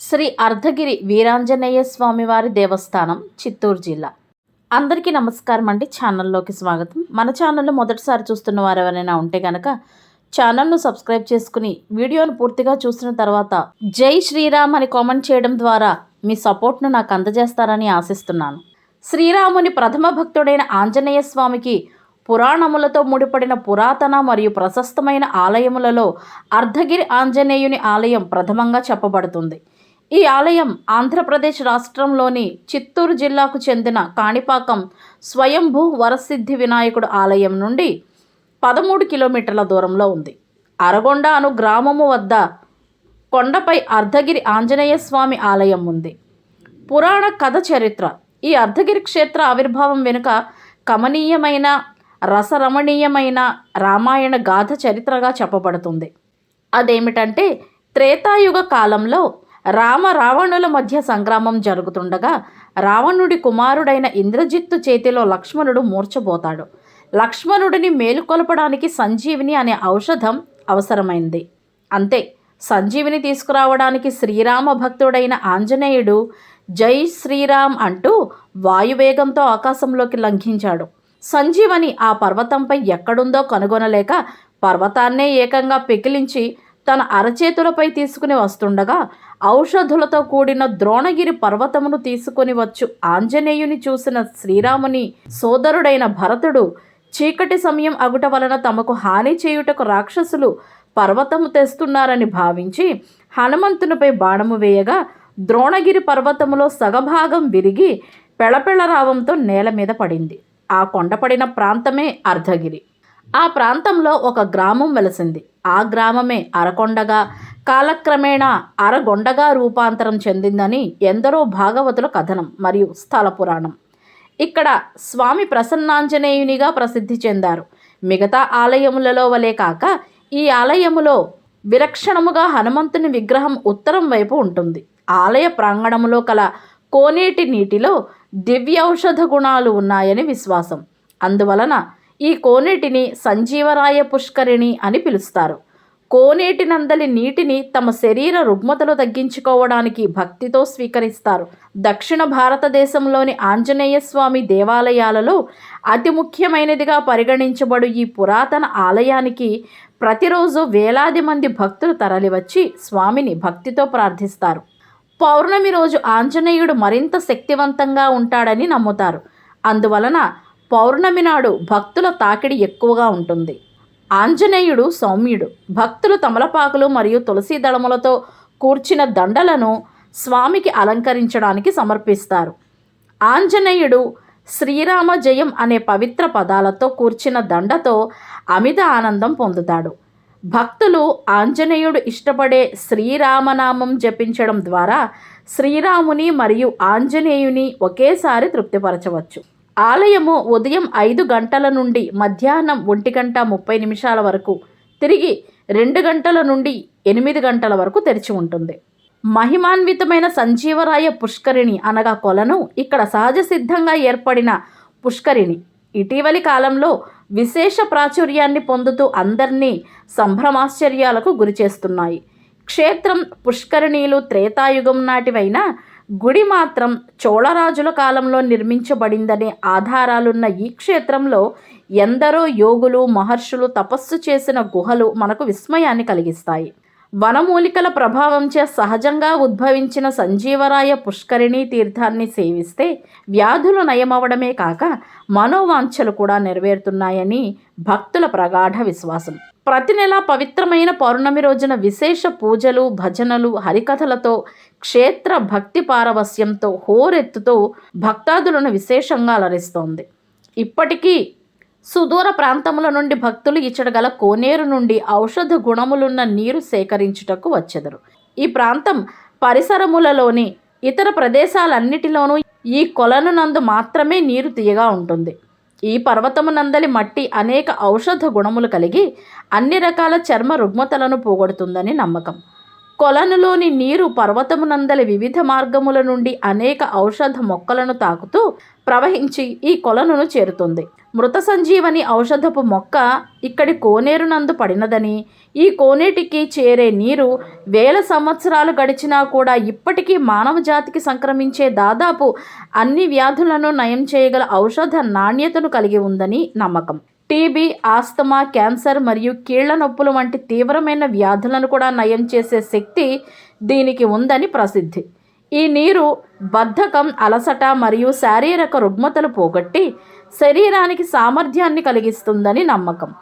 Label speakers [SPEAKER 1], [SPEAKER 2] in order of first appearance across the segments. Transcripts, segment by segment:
[SPEAKER 1] శ్రీ అర్ధగిరి వీరాంజనేయ స్వామివారి దేవస్థానం చిత్తూరు జిల్లా. అందరికీ నమస్కారం అండి. ఛానల్లోకి స్వాగతం. మన ఛానల్లో మొదటిసారి చూస్తున్న వారు ఎవరైనా ఉంటే కనుక ఛానల్ను సబ్స్క్రైబ్ చేసుకుని వీడియోను పూర్తిగా చూసిన తర్వాత జై శ్రీరామ్ అని కామెంట్ చేయడం ద్వారా మీ సపోర్ట్ను నాకు అందజేస్తారని ఆశిస్తున్నాను. శ్రీరాముని ప్రథమ భక్తుడైన ఆంజనేయ స్వామికి పురాణములతో ముడిపడిన పురాతన మరియు ప్రశస్తమైన ఆలయములలో అర్ధగిరి ఆంజనేయుని ఆలయం ప్రథమంగా చెప్పబడుతుంది. ఈ ఆలయం ఆంధ్రప్రదేశ్ రాష్ట్రంలోని చిత్తూరు జిల్లాకు చెందిన కాణిపాకం స్వయంభూ వరసిద్ధి వినాయకుడు ఆలయం నుండి పదమూడు కిలోమీటర్ల దూరంలో ఉంది. అరగొండ అను గ్రామము వద్ద కొండపై అర్ధగిరి ఆంజనేయ స్వామి ఆలయం ఉంది. పురాణ కథ చరిత్ర. ఈ అర్ధగిరి క్షేత్ర ఆవిర్భావం వెనుక కమనీయమైన రసరమణీయమైన రామాయణ గాథ చరిత్రగా చెప్పబడుతుంది. అదేమిటంటే త్రేతాయుగ కాలంలో రామ రావణుల మధ్య సంగ్రామం జరుగుతుండగా రావణుడి కుమారుడైన ఇంద్రజిత్తు చేతిలో లక్ష్మణుడు మూర్చబోతాడు. లక్ష్మణుడిని మేలుకొలపడానికి సంజీవిని అనే ఔషధం అవసరమైంది. అంతే సంజీవిని తీసుకురావడానికి శ్రీరామ భక్తుడైన ఆంజనేయుడు జై శ్రీరామ్ అంటూ వాయువేగంతో ఆకాశంలోకి లంఘించాడు. సంజీవని ఆ పర్వతంపై ఎక్కడుందో కనుగొనలేక పర్వతాన్నే ఏకంగా పెకిలించి తన అరచేతులపై తీసుకుని వస్తుండగా ఔషధులతో కూడిన ద్రోణగిరి పర్వతమును తీసుకుని వచ్చు. ఆంజనేయుని చూసిన శ్రీరాముని సోదరుడైన భరతుడు చీకటి సమయం అగుట వలన తమకు హాని చేయుటకు రాక్షసులు పర్వతము తెస్తున్నారని భావించి హనుమంతునిపై బాణము వేయగా ద్రోణగిరి పర్వతములో సగభాగం విరిగి పెళపెళరావంతో నేల మీద పడింది. ఆ కొండపడిన ప్రాంతమే అర్ధగిరి. ఆ ప్రాంతంలో ఒక గ్రామం వెలసింది. ఆ గ్రామమే అరకొండగా కాలక్రమేణా అరగొండగా రూపాంతరం చెందిందని ఎందరో భాగవతుల కథనం మరియు స్థల పురాణం. ఇక్కడ స్వామి ప్రసన్నాంజనేయునిగా ప్రసిద్ధి చెందారు. మిగతా ఆలయములలో వలె కాక ఈ ఆలయములో విలక్షణముగా హనుమంతుని విగ్రహం ఉత్తరం వైపు ఉంటుంది. ఆలయ ప్రాంగణములో కల కోనేటి నీటిలో దివ్యౌషధ గుణాలు ఉన్నాయని విశ్వాసం. అందువలన ఈ కోనేటిని సంజీవరాయ పుష్కరిణి అని పిలుస్తారు. కోనేటి నందలి నీటిని తమ శరీర రుగ్మతలు తగ్గించుకోవడానికి భక్తితో స్వీకరిస్తారు. దక్షిణ భారతదేశంలోని ఆంజనేయ స్వామి దేవాలయాలలో అతి ముఖ్యమైనదిగా పరిగణించబడు ఈ పురాతన ఆలయానికి ప్రతిరోజు వేలాది మంది భక్తులు తరలివచ్చి స్వామిని భక్తితో ప్రార్థిస్తారు. పౌర్ణమి రోజు ఆంజనేయుడు మరింత శక్తివంతంగా ఉంటాడని నమ్ముతారు. అందువలన పౌర్ణమి నాడు భక్తుల తాకిడి ఎక్కువగా ఉంటుంది. ఆంజనేయుడు సౌమ్యుడు. భక్తులు తమలపాకులు మరియు తులసి దళములతో కూర్చిన దండలను స్వామికి అలంకరించడానికి సమర్పిస్తారు. ఆంజనేయుడు శ్రీరామ జయం అనే పవిత్ర పదాలతో కూర్చిన దండతో అమిత ఆనందం పొందుతాడు. భక్తులు ఆంజనేయుడు ఇష్టపడే శ్రీరామనామం జపించడం ద్వారా శ్రీరాముని మరియు ఆంజనేయుని ఒకేసారి తృప్తిపరచవచ్చు. ఆలయము ఉదయం ఐదు గంటల నుండి మధ్యాహ్నం ఒంటి గంట ముప్పై నిమిషాల వరకు తిరిగి రెండు గంటల నుండి ఎనిమిది గంటల వరకు తెరిచి ఉంటుంది. మహిమాన్వితమైన సంజీవరాయ పుష్కరిణి అనగా కొలను ఇక్కడ సహజ సిద్ధంగా ఏర్పడిన పుష్కరిణి. ఇటీవలి కాలంలో విశేష ప్రాచుర్యాన్ని పొందుతూ అందరినీ సంభ్రమాశ్చర్యాలకు గురిచేస్తున్నాయి. క్షేత్రం పుష్కరిణీలు త్రేతాయుగం నాటివైనా గుడి మాత్రం చోళరాజుల కాలంలో నిర్మించబడిందనే ఆధారాలున్న ఈ క్షేత్రంలో ఎందరో యోగులు మహర్షులు తపస్సు చేసిన గుహలు మనకు విస్మయాన్ని కలిగిస్తాయి. వనమూలికల ప్రభావంచే సహజంగా ఉద్భవించిన సంజీవరాయ పుష్కరిణీ తీర్థాన్ని సేవిస్తే వ్యాధులు నయమవడమే కాక మనోవాంఛలు కూడా నెరవేరుతున్నాయని భక్తుల ప్రగాఢ విశ్వాసం. ప్రతి నెల పవిత్రమైన పౌర్ణమి రోజున విశేష పూజలు భజనలు హరికథలతో క్షేత్ర భక్తి పారవస్యంతో హోరెత్తుతో భక్తాదులను విశేషంగా అలరిస్తోంది. ఇప్పటికీ సుదూర ప్రాంతముల నుండి భక్తులు ఇచ్చడగల కోనేరు నుండి ఔషధ గుణములున్న నీరు సేకరించుటకు వచ్చెదరు. ఈ ప్రాంతం పరిసరములలోని ఇతర ప్రదేశాలన్నిటిలోనూ ఈ కొలను నందు మాత్రమే నీరు తీయగా ఉంటుంది. ఈ పర్వతము నందలి మట్టి అనేక ఔషధ గుణములు కలిగి అన్ని రకాల చర్మ రుగ్మతలను పోగొడుతుందని నమ్మకం. కొలనులోని నీరు పర్వతమునందలి వివిధ మార్గముల నుండి అనేక ఔషధ మొక్కలను తాకుతూ ప్రవహించి ఈ కొలనును చేరుతుంది. మృత సంజీవని ఔషధపు మొక్క ఇక్కడి కోనేరునందు పడినదని ఈ కోనేటికి చేరే నీరు వేల సంవత్సరాలు గడిచినా కూడా ఇప్పటికీ మానవ జాతికి సంక్రమించే దాదాపు అన్ని వ్యాధులను నయం చేయగల ఔషధ నాణ్యతను కలిగి ఉందని నమ్మకం. టీబీ ఆస్తమా క్యాన్సర్ మరియు కీళ్ళ నొప్పులు వంటి తీవ్రమైన వ్యాధులను కూడా నయం చేసే శక్తి దీనికి ఉందని ప్రసిద్ధి. ఈ నీరు బద్ధకం అలసట మరియు శారీరక రుగ్మతలు పోగొట్టి శరీరానికి సామర్థ్యాన్ని కలిగిస్తుందని నమ్మకం.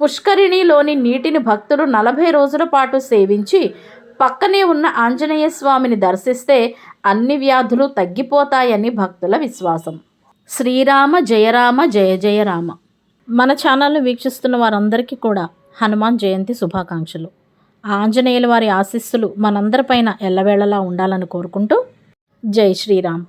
[SPEAKER 1] పుష్కరిణిలోని నీటిని భక్తులు నలభై రోజుల పాటు సేవించి పక్కనే ఉన్న ఆంజనేయ స్వామిని దర్శిస్తే అన్ని వ్యాధులు తగ్గిపోతాయని భక్తుల విశ్వాసం. శ్రీరామ జయరామ జయ జయరామ మన ఛానల్ను వీక్షిస్తున్న వారందరికీ కూడా హనుమాన్ జయంతి శుభాకాంక్షలు. ఆంజనేయుల వారి ఆశీస్సులు మనందరిపైన ఎల్లవేళలా ఉండాలని కోరుకుంటూ జై శ్రీరామ్.